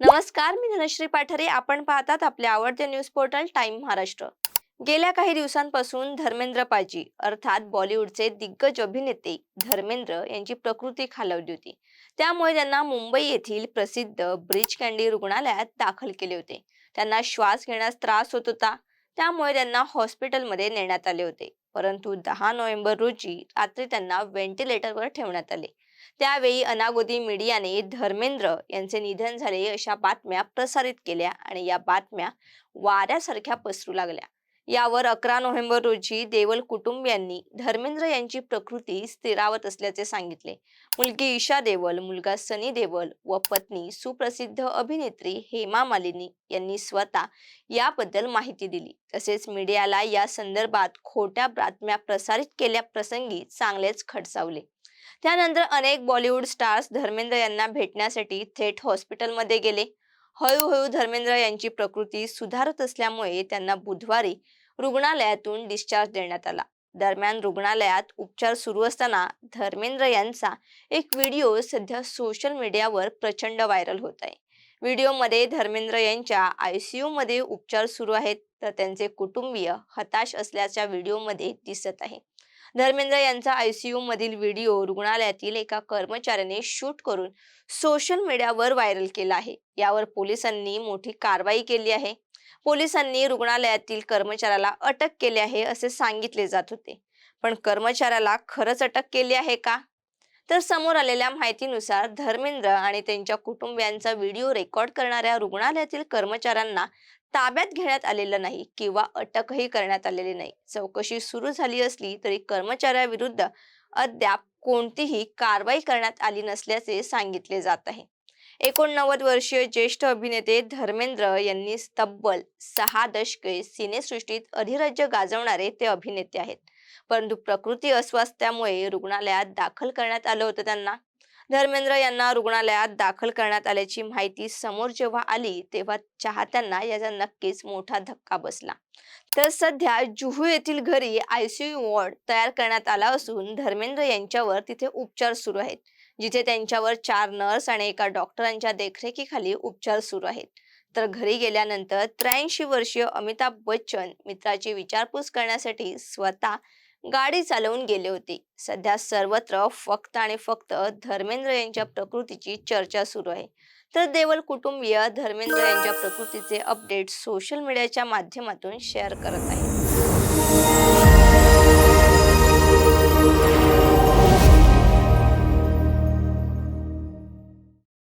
नमस्कार मी धनश्री पाठारे. आपण पाहतात आपले आवडते न्यूज पोर्टल टाइम महाराष्ट्र. गेल्या काही दिवसांपासून धर्मेंद्र पाजी अर्थात बॉलिवूडचे दिग्गज अभिनेते धर्मेंद्र यांची प्रकृती खालावली होती. त्यामुळे त्यांना मुंबई येथील प्रसिद्ध ब्रिज कँडी रुग्णालयात दाखल केले होते. त्यांना श्वास घेण्यास त्रास होत होता. त्यामुळे त्यांना हॉस्पिटलमध्ये नेण्यात आले होते. परंतु दहा नोव्हेंबर रोजी रात्री त्यांना व्हेंटिलेटरवर ठेवण्यात आले. त्यावेळी अनागोदी मीडियाने धर्मेंद्र यांचे निधन झाले अशा बातम्या प्रसारित केल्या आणि या बातम्या वाऱ्यासारख्या पसरू लागल्या. यावर अकरा नोव्हेंबर रोजी देवल कुटुंबियांनी धर्मेंद्र यांची प्रकृती स्थिरावत असल्याचे सांगितले. मुलगी ईशा देवल मुलगा सनी देवल व पत्नी सुप्रसिद्ध अभिनेत्री हेमा मालिनी यांनी स्वतः याबद्दल माहिती दिली. तसेच मीडियाला या संदर्भात खोट्या बातम्या प्रसारित केल्या प्रसंगी चांगलेच खडसावले. त्यानंतर अनेक बॉलिवूड स्टार्स धर्मेंद्र यांना भेटण्यासाठी थेट हॉस्पिटलमध्ये गेले. हळूहळू धर्मेंद्र यांची प्रकृती सुधारत असल्यामुळे त्यांना बुधवारी रुग्णालयातून डिस्चार्ज देण्यात आला. दरम्यान रुग्णालयात उपचार सुरू असताना धर्मेंद्र यांचा एक व्हिडिओ सध्या सोशल मीडियावर प्रचंड व्हायरल होत आहे. व्हिडिओमध्ये धर्मेंद्र यांच्या आयसीयू मध्ये उपचार सुरू आहेत तर त्यांचे कुटुंबीय हताश असल्याच्या व्हिडिओमध्ये दिसत आहे. धर्मेंद्र यांचा आयसीयू मधील व्हिडिओ रुग्णालयातील एका कर्मचाऱ्याने शूट करून सोशल मीडियावर व्हायरल केला आहे. यावर पोलिसांनी मोठी कारवाई केली आहे. पोलिसांनी रुग्णालयातील कर्मचाऱ्याला अटक केली आहे असे सांगितले जात होते. पण कर्मचाऱ्याला खरंच अटक केली आहे का? तर समोर आलेल्या माहितीनुसार धर्मेंद्र आणि त्यांच्या कुटुंबियांचा व्हिडिओ रेकॉर्ड करणाऱ्या रुग्णालयातील कर्मचाऱ्यांना ताब्यात घेण्यात आलेलं नाही किंवा अटकही करण्यात आलेली नाही. चौकशी सुरू झाली असली तरी कर्मचाऱ्याविरुद्ध अद्याप कोणतीही कारवाई करण्यात आली नसल्याचे सांगितले जात आहे. एकोणनव्वद वर्षीय ज्येष्ठ अभिनेते धर्मेंद्र यांनी तब्बल सहा दशके सिनेसृष्टीत अधिराज्य गाजवणारे ते अभिनेते आहेत. परंतु प्रकृती अस्वास्थ्यामुळे रुग्णालयात दाखल करण्यात आलं होतं त्यांना. धर्मेंद्र यांना रुग्णालयात दाखल करण्यात आल्याची माहिती समोर जेव्हा आली तेव्हा चाहत्यांना याचा नक्कीच मोठा धक्का बसला. तर सध्या जुहू येथील घरी आयसीयू वॉर्ड तयार करण्यात आला असून धर्मेंद्र यांच्यावर तिथे उपचार सुरू आहेत जिथे त्यांच्यावर चार नर्स आणि एका डॉक्टरांच्या देखरेखीखाली उपचार सुरू आहेत. तर घरी गेल्यानंतर त्र्याऐंशी वर्षीय अमिताभ बच्चन मित्राची विचारपूस करण्यासाठी स्वतः गाडी चालवून गेले होते. सध्या सर्वत्र फक्त आणि फक्त धर्मेंद्र यांच्या प्रकृतीची चर्चा सुरू आहे. तर देवल कुटुंबीय धर्मेंद्र यांच्या प्रकृतीचे अपडेट सोशल मीडियाच्या माध्यमातून शेअर करत आहेत.